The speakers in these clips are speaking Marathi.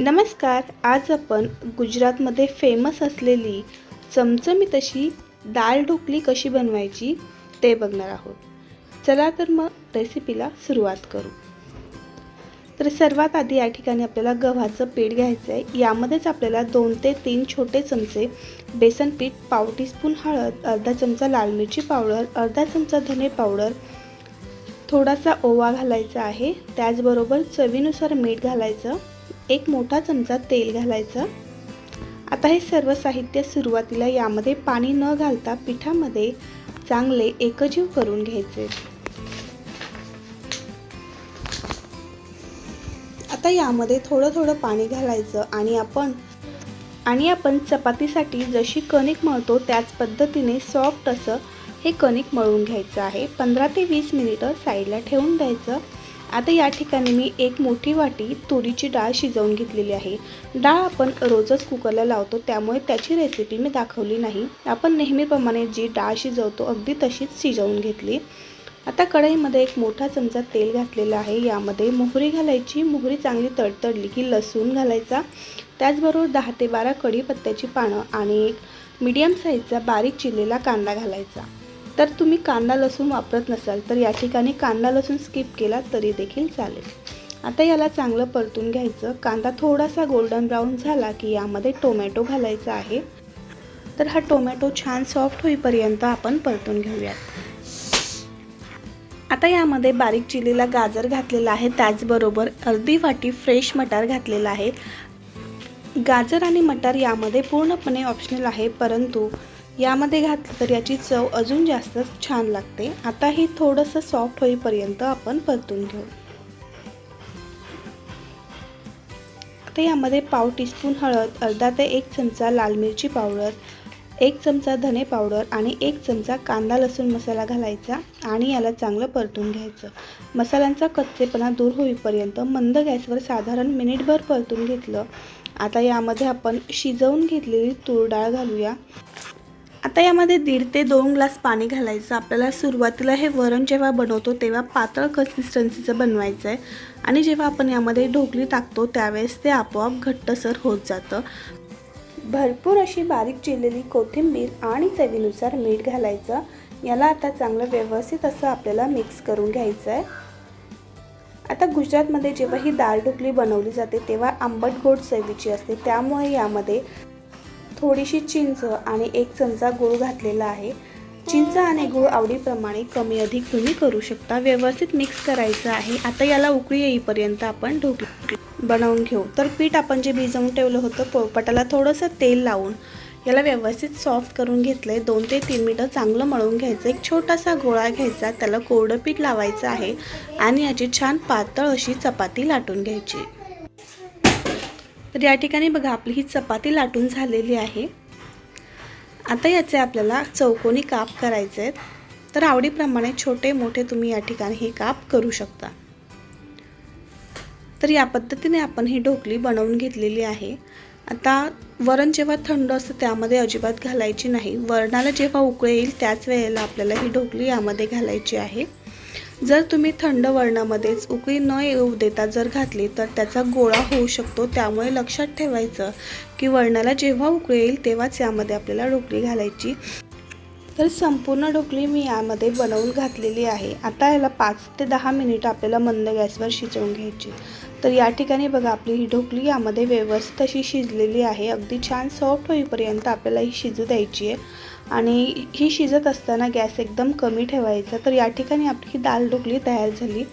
नमस्कार आज आपण गुजरातमध्ये फेमस असलेली चमचमीत अशी डाळ ढोकली कशी बनवायची ते बघणार आहोत. चला तर मग रेसिपीला सुरुवात करू. तर सर्वात आधी या ठिकाणी आपल्याला गव्हाचं पीठ घ्यायचं आहे. यामध्येच आपल्याला दोन ते तीन छोटे चमचे बेसन पीठ पाव टीस्पून हळद अर्धा चमचा लाल मिरची पावडर अर्धा चमचा धने पावडर थोडासा ओवा घालायचा आहे. त्याचबरोबर चवीनुसार मीठ घालायचं. एक मोठा चमचा तेल घालायचं. आता हे सर्व साहित्य सुरुवातीला यामध्ये पाणी न घालता पिठामध्ये चांगले एकजीव करून घ्यायचे. आता यामध्ये थोडं थोडं पाणी घालायचं आणि आपण आणि आपण चपातीसाठी जशी कणिक मळतो त्याच पद्धतीने सॉफ्ट असं हे कणिक मळून घ्यायचं आहे. पंधरा ते वीस मिनिटं साईडला ठेवून द्यायचं. आता या ठिकाणी मी एक मोठी वाटी तुरीची डाळ शिजवून घेतलेली आहे. डाळ आपण रोजच कुकरला लावतो त्यामुळे त्याची रेसिपी मी दाखवली नाही. आपण नेहमीप्रमाणे जी डाळ शिजवतो अगदी तशीच शिजवून घेतली. आता कढईमध्ये एक मोठा चमचा तेल घातलेला आहे. यामध्ये मोहरी घालायची मोहरी चांगली तडतडली की लसूण घालायचा. त्याचबरोबर दहा ते बारा कढीपत्त्याची पानं आणि एक मीडियम साईजचा बारीक चिरलेला कांदा घालायचा. तर तुम्ही कांदा लसूण वापरत नसाल तर या ठिकाणी कांदा लसूण स्किप केला तरी देखील चालेल. आता याला चांगलं परतून घ्यायचं. कांदा थोडासा गोल्डन ब्राऊन झाला की यामध्ये टोमॅटो घालायचा आहे. तर हा टोमॅटो छान सॉफ्ट होईपर्यंत आपण परतून घेऊयात. आता यामध्ये बारीक चिलीला गाजर घातलेला आहे. त्याचबरोबर अर्धी वाटी फ्रेश मटार घातलेला आहे. गाजर आणि मटार यामध्ये पूर्णपणे ऑप्शनल आहे परंतु यामध्ये घातलं तर याची चव अजून जास्त छान लागते. आता ही थोडंसं सॉफ्ट होईपर्यंत आपण परतून घेऊ. आता यामध्ये पाव टीस्पून हळद अर्धा ते एक चमचा लाल मिरची पावडर एक चमचा धने पावडर आणि एक चमचा कांदा लसूण मसाला घालायचा आणि याला चांगलं परतून घ्यायचं. मसाल्यांचा कच्चेपणा दूर होईपर्यंत मंद गॅसवर साधारण मिनिटभर परतून घेतलं. आता यामध्ये आपण शिजवून घेतलेली तूर डाळ घालूया. आता यामध्ये दीड ते दोन ग्लास पाणी घालायचं. आपल्याला सुरुवातीला हे वरण जेव्हा बनवतो तेव्हा पातळ कन्सिस्टन्सीचं बनवायचं आहे आणि जेव्हा आपण यामध्ये ढोकली टाकतो त्यावेळेस ते आपोआप घट्टसर होत जातं. भरपूर अशी बारीक चिरलेली कोथिंबीर आणि चवीनुसार मीठ घालायचं. याला आता चांगलं व्यवस्थित असं आपल्याला मिक्स करून घ्यायचं आहे आता गुजरातमध्ये जेव्हा ही डाळ ढोकली बनवली जाते तेव्हा आंबट गोड चवीची असते. त्यामुळे यामध्ये थोडीशी चिंच आणि एक चमचा गूळ घातलेला आहे. चिंच आणि गूळ आवडीप्रमाणे कमी अधिक तुम्ही करू शकता. व्यवस्थित मिक्स करायचं आहे. आता याला उकळी येईपर्यंत आपण ढोक बनवून घेऊ. तर पीठ आपण जे भिजवून ठेवलं होतं पोळपाटाला थोडंसं तेल लावून याला व्यवस्थित सॉफ्ट करून घेतलं आहे दोन ते तीन मिनटं चांगलं मळून घ्यायचं एक छोटासा गोळा घ्यायचा. त्याला कोरडं पीठ लावायचं आहे आणि याची छान पातळ अशी चपाती लाटून घ्यायची. तर या ठिकाणी बघा आपली ही चपाती लाटून झालेली आहे. आता याचे आपल्याला चौकोनी काप करायचे आहेत. तर आवडीप्रमाणे छोटे मोठे तुम्ही या ठिकाणी हे काप करू शकता. तर या पद्धतीने आपण ही ढोकली बनवून घेतलेली आहे. आता वरण जेव्हा थंड असतं त्यामध्ये अजिबात घालायची नाही. वरणाला जेव्हा उकळे येईल त्याच वेळेला आपल्याला ही ढोकली यामध्ये घालायची आहे. जर तुम्ही थंड वरणामध्येच उकळी न येऊ देता जर घातली तर त्याचा गोळा होऊ शकतो. त्यामुळे लक्षात ठेवायचं की वरणाला जेव्हा उकळी येईल तेव्हाच यामध्ये आपल्याला ढोकळी घालायची. तर संपूर्ण ढोकळी मी यामध्ये बनवून घातलेली आहे. आता याला पाच ते दहा मिनिटं आपल्याला मंद गॅसवर शिजवून घ्यायची. तर या ठिकाणी बघा आपली ही ढोकली यामध्ये व्यवस्थित अशी शिजलेली आहे. अगदी छान सॉफ्ट होईपर्यंत आपल्याला ही शिजू द्यायची आहे. आणि ही शिजत असताना गॅस एकदम कमी ठेवायचा. तर या ठिकाणी आपली ही दाल ढोकली तयार झाली.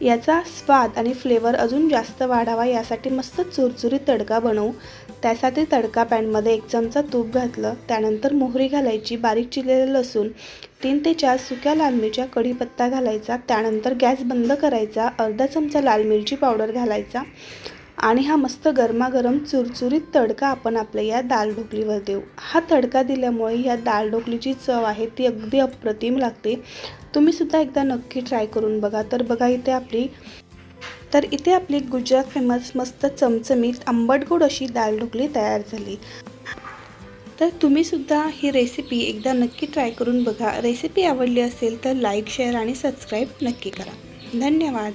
याचा स्वाद आणि फ्लेवर अजून जास्त वाढावा यासाठी मस्त चुरचुरीत तडका बनवू. त्यासाठी तडका पॅनमध्ये एक चमचा तूप घातलं. त्यानंतर मोहरी घालायची बारीक चिरलेलं लसूण तीन ते चार सुक्या लाल मिरच्या कढीपत्ता घालायचा. त्यानंतर गॅस बंद करायचा. अर्धा चमचा लाल मिरची पावडर घालायचा. आणि हा मस्त गरमागरम चुरचुरीत तडका आपण आपल्या या दाल ढोकलीवर देऊ. हा तडका दिल्यामुळे ह्या दाल ढोकलीची चव आहे ती अगदी अप्रतिम लागते. तुम्हीसुद्धा एकदा नक्की ट्राय करून बघा. तर बघा इथे आपली तर इथे आपली गुजरात फेमस मस्त चमचमीत आंबट गोड अशी दाल ढोकली तयार झाली. तर तुम्हीसुद्धा ही रेसिपी एकदा नक्की ट्राय करून बघा. रेसिपी आवडली असेल तर लाईक शेअर आणि सबस्क्राईब नक्की करा. धन्यवाद.